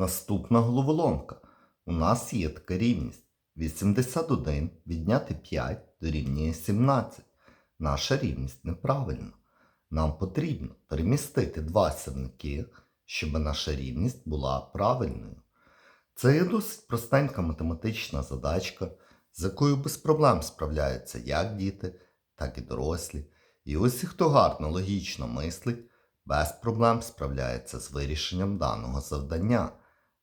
Наступна головоломка. У нас є така рівність. 81 відняти 5 дорівнює 17. Наша рівність неправильна. Нам потрібно перемістити два сірники, щоб наша рівність була правильною. Це є досить простенька математична задачка, з якою без проблем справляються як діти, так і дорослі. І усі, хто гарно логічно мислить, без проблем справляється з вирішенням даного завдання.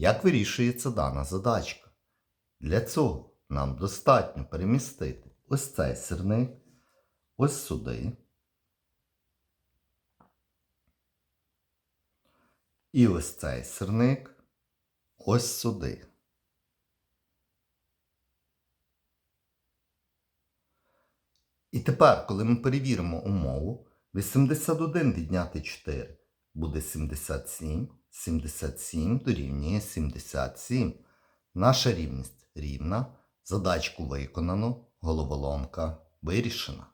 Як вирішується дана задачка? Для цього нам достатньо перемістити ось цей сірник, ось сюди. І ось цей сірник ось сюди. І тепер, коли ми перевіримо умову, 81 відняти 4 буде 77, 77 дорівнює 77. Наша рівність рівна, задачку виконано, головоломка вирішена.